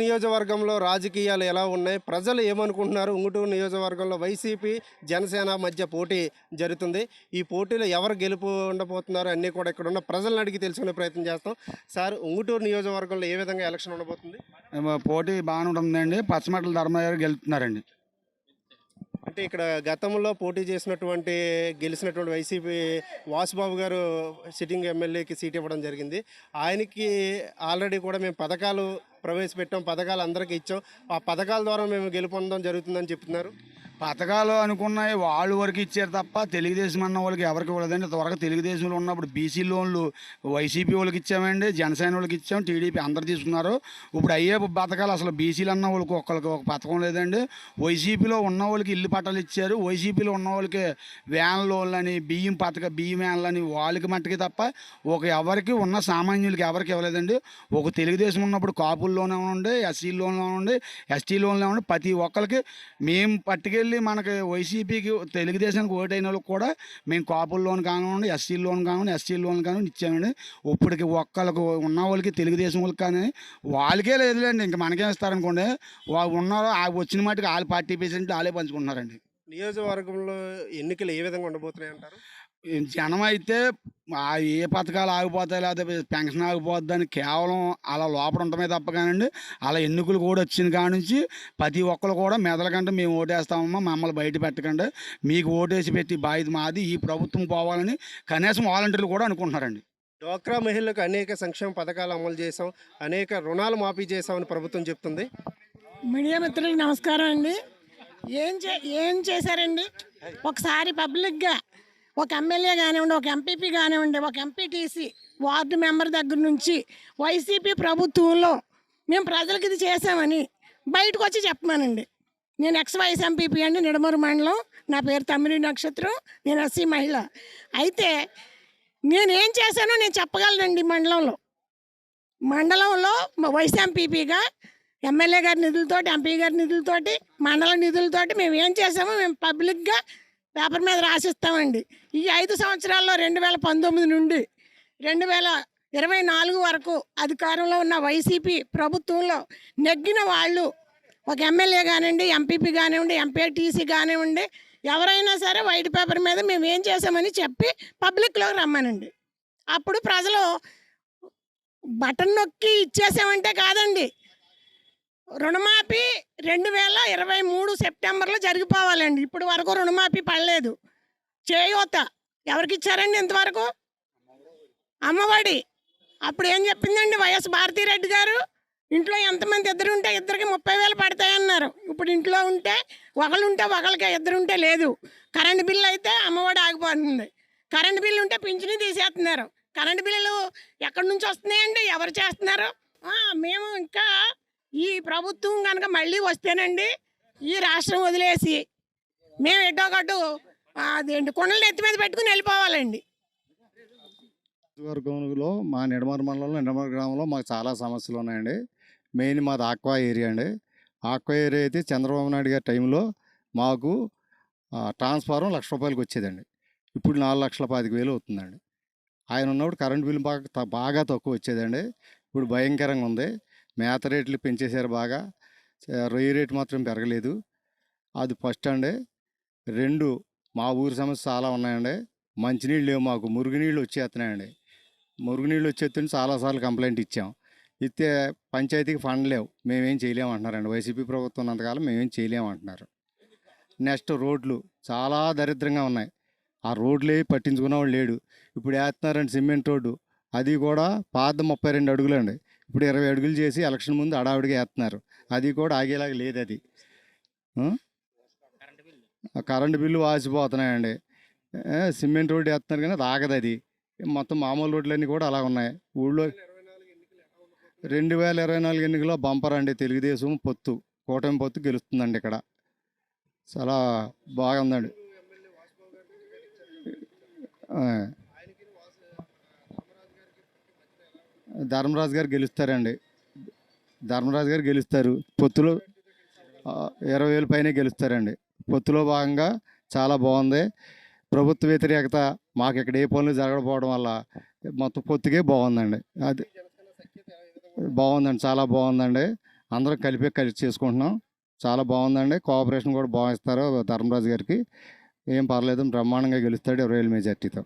నియోజకవర్గంలో రాజకీయాలు ఎలా ఉన్నాయి? ప్రజలు ఏమనుకుంటున్నారు? ఉంగుటూరు నియోజకవర్గంలో వైసీపీ జనసేన మధ్య పోటీ జరుగుతుంది. ఈ పోటీలో ఎవరు గెలుపు ఉండబోతున్నారు అన్నీ కూడా ఇక్కడ ఉన్న ప్రజలను అడిగి తెలుసుకునే ప్రయత్నం చేస్తాం. సార్ ఉంగుటూరు నియోజకవర్గంలో ఏ విధంగా ఎలక్షన్ ఉండబోతుంది? పోటీ బాగానే ఉంటుందండి. పచ్చమటల ధర్మయ్య గారు గెలుతున్నారండి కాబట్టి ఇక్కడ గతంలో పోటీ చేసినటువంటి గెలిచినటువంటి వైసీపీ వాసుబాబు గారు సిట్టింగ్ ఎమ్మెల్యేకి సీట్ ఇవ్వడం జరిగింది. ఆయనకి ఆల్రెడీ కూడా మేము పథకాలు ప్రవేశపెట్టాం పథకాలు అందరికీ ఇచ్చాం. ఆ పథకాల ద్వారా మేము గెలుపొందడం జరుగుతుందని చెప్తున్నారు. పథకాలు అనుకున్నాయి వాళ్ళు వరకు ఇచ్చారు తప్ప తెలుగుదేశం అన్న వాళ్ళకి ఎవరికి ఇవ్వలేదండి. త్వరగా తెలుగుదేశంలో ఉన్నప్పుడు బీసీ లోన్లు వైసీపీ వాళ్ళకి ఇచ్చామండి జనసేన వాళ్ళకి ఇచ్చాం టీడీపీ అందరు తీసుకున్నారు. ఇప్పుడు అయ్యే పథకాలు అసలు బీసీలు అన్న వాళ్ళకి ఒక్కరికి ఒక పథకం లేదండి. వైసీపీలో ఉన్న వాళ్ళకి ఇల్లు పట్టాలు ఇచ్చారు. వైసీపీలో ఉన్న వాళ్ళకి వ్యాన్ లోన్లు అని బియ్యం పథక బియ్యం వ్యాన్లు అని వాళ్ళకి మట్టుకి తప్ప ఒక ఎవరికి ఉన్న సామాన్యులకి ఎవరికి ఇవ్వలేదండి. ఒక తెలుగుదేశం ఉన్నప్పుడు కాపుల్లోనే ఉండి ఎస్సీ లోన్లో ఉండి ఎస్టీ లోన్లో ఉండి ప్రతి ఒక్కరికి మేము పట్టుకెళ్ళి మనకి వైసీపీకి తెలుగుదేశానికి ఓటైన వాళ్ళకి కూడా మేము కాపుల లోన్ కానివ్వండి ఎస్సీ లోన్ కానివ్వండి ఎస్సీ లోన్ కానివ్వండి ఇచ్చామండి. ఇప్పటికి ఒక్కళ్ళకి ఉన్న వాళ్ళకి తెలుగుదేశం వాళ్ళకి కానీ వాళ్ళకే లేదులేండి. ఇంకా మనకేం ఇస్తారనుకోండి వాళ్ళు ఉన్నారు ఆ వచ్చిన మట్టుకు వాళ్ళ పార్టీ ప్రెసిడెంట్ వాళ్ళే పంచుకుంటున్నారండి. నియోజకవర్గంలో ఎన్నికలు ఏ విధంగా ఉండబోతున్నాయి అంటారు జనం అయితే ఆ ఏ పథకాలు ఆగిపోతాయి లేకపోతే పెన్షన్ ఆగిపోద్దని కేవలం అలా లోపల ఉండటమే తప్ప కానండి అలా ఎన్నికలు కూడా వచ్చిన కాడ నుంచి ప్రతి ఒక్కరు కూడా మెదలకంటే మేము ఓటేస్తామమ్మా మమ్మల్ని బయట పెట్టకండి. మీకు ఓటేసి పెట్టి బాధ్యత మాది ఈ ప్రభుత్వం పోవాలని కనీసం వాలంటీర్లు కూడా అనుకుంటున్నారండి. డ్వాక్రా మహిళలకు అనేక సంక్షేమ పథకాలు అమలు చేసాం అనేక రుణాలు మాఫీ చేసామని ప్రభుత్వం చెప్తుంది. మీడియా మిత్రులకు నమస్కారం అండి. ఏం చే ఏం చేశారండి? ఒకసారి పబ్లిక్గా ఒక ఎమ్మెల్యే కానివ్వండి ఒక ఎంపీపీ కానివ్వండి ఒక ఎంపీటీసీ వార్డు మెంబర్ దగ్గర నుంచి వైసీపీ ప్రభుత్వంలో మేము ప్రజలకు ఇది చేసామని బయటకు వచ్చి చెప్పమానండి. నేను ఎక్స్ వైస్ ఎంపీపీ అండి నిడమూరు మండలం. నా పేరు తమ్మిడి నక్షత్రం. నేను ఎస్సీ మహిళ. అయితే నేనేం చేశానో నేను చెప్పగలనండి మండలంలో. మండలంలో వైస్ ఎంపీపీగా ఎమ్మెల్యే గారి నిధులతోటి ఎంపీ గారి నిధులతోటి మండల నిధులతోటి మేము ఏం చేసామో మేము పబ్లిక్గా పేపర్ మీద రాసిస్తామండి. ఈ ఐదు సంవత్సరాల్లో రెండు వేల పంతొమ్మిది నుండి రెండు వేల ఇరవై నాలుగు వరకు అధికారంలో ఉన్న వైసీపీ ప్రభుత్వంలో నెగ్గిన వాళ్ళు ఒక ఎమ్మెల్యే కానివ్వండి ఎంపీపీ కానివ్వండి ఎంపీటీసీ కానివ్వండి ఎవరైనా సరే వైట్ పేపర్ మీద మేము ఏం చేసామని చెప్పి పబ్లిక్లోకి రమ్మనండి. అప్పుడు ప్రజలు బటన్ నొక్కి ఇచ్చేసామంటే కాదండి. రుణమాఫీ రెండు వేల ఇరవై మూడు సెప్టెంబర్లో జరిగిపోవాలండి. ఇప్పుడు వరకు రుణమాఫీ పడలేదు. చేయూత ఎవరికి ఇచ్చారండి ఇంతవరకు? అమ్మఒడి. అప్పుడు ఏం చెప్పిందండి వైఎస్ భారతీరెడ్డి గారు? ఇంట్లో ఎంతమంది ఇద్దరు ఉంటే ఇద్దరికి ముప్పై వేలు పడతాయన్నారు. ఇప్పుడు ఇంట్లో ఉంటే ఒకళ్ళు ఉంటే ఒకళ్ళకి ఇద్దరు ఉంటే లేదు. కరెంటు బిల్లు అయితే అమ్మఒడి ఆగిపోతుంది. కరెంటు బిల్లు ఉంటే పింఛని తీసేస్తున్నారు. కరెంటు బిల్లులు ఎక్కడి నుంచి వస్తున్నాయండి? ఎవరు చేస్తున్నారు? మేము ఇంకా ఈ ప్రభుత్వం కనుక మళ్ళీ వస్తేనండి ఈ రాష్ట్రం వదిలేసి మేము ఎటో అదేంటి కొండలు నెత్తి మీద పెట్టుకుని వెళ్ళిపోవాలండి. వర్గంలో మా నిడమర మండలంలో నిడమర గ్రామంలో మాకు చాలా సమస్యలు ఉన్నాయండి. మెయిన్ మాది ఆక్వా ఏరియా అండి. ఆక్వా ఏరియా అయితే చంద్రబాబు నాయుడు గారి టైంలో మాకు ఆ, ట్రాన్స్ఫారం లక్ష రూపాయలకు వచ్చేదండి. ఇప్పుడు నాలుగు లక్షల పాతిక వేలు అవుతుందండి. ఆయన ఉన్నప్పుడు కరెంట్ బిల్లు బాగా త- బాగా తక్కువ వచ్చేదండి. ఇప్పుడు భయంకరంగా ఉంది. మేత రేట్లు పెంచేశారు బాగా. రొయ్య రేటు మాత్రం పెరగలేదు. అది ఫస్ట్ అండి. రెండు మా ఊరి సమస్య చాలా ఉన్నాయండి. మంచినీళ్ళు లేవు మాకు. మురుగునీళ్ళు వచ్చేస్తున్నాయండి మురుగునీళ్ళు వచ్చేస్తుంటే చాలాసార్లు కంప్లైంట్ ఇచ్చాం. ఇస్తే పంచాయతీకి ఫండ్ లేవు. మేమేం చేయలేము అంటున్నారండి వైసీపీ ప్రభుత్వం ఉన్నంతకాలం మేమేం చేయలేము అంటున్నారు నెక్స్ట్ రోడ్లు చాలా దరిద్రంగా ఉన్నాయి. ఆ రోడ్లే పట్టించుకున్న వాళ్ళు లేడు. ఇప్పుడు వేస్తున్నారండి సిమెంట్ రోడ్డు. అది కూడా పాత ముప్పై రెండు అడుగులు అండి ఇప్పుడు ఇరవై అడుగులు చేసి ఎలక్షన్ ముందు అడావిడిగా వేస్తున్నారు. అది కూడా ఆగేలాగా లేదు అది. ఆ? కరెంటు బిల్లు వాసిపోతున్నాయండి సిమెంట్ రోడ్డు వేస్తున్నారు కానీ రాగదు అది. మొత్తం మామూలు రోడ్లన్నీ కూడా అలా ఉన్నాయి. ఊళ్ళో రెండు వేల ఇరవై నాలుగు ఎన్నికలో బంపర్ అండి తెలుగుదేశం పొత్తు. కూటమి పొత్తు గెలుస్తుందండి ఇక్కడ. చాలా బాగుందండి ఆ. ధర్మరాజు గారు గెలుస్తారండి. ధర్మరాజు గారు గెలుస్తారు. పొత్తులో ఇరవై వేలు పైనే గెలుస్తారండి. పొత్తులో భాగంగా చాలా బాగుంది. ప్రభుత్వ వ్యతిరేకత మాకు ఇక్కడ ఏ పనులు జరగకపోవడం వల్ల మొత్తం పొత్తుకే బాగుందండి. అది బాగుందండి. చాలా బాగుందండి. అందరం కలిపే కలిసి చేసుకుంటున్నాం. చాలా బాగుందండి. కోఆపరేషన్ కూడా బాగా ఇస్తారు ధర్మరాజు గారికి. ఏం పర్లేదు బ్రహ్మాండంగా గెలుస్తాడు ఇరవై వేల మెజార్టీతో.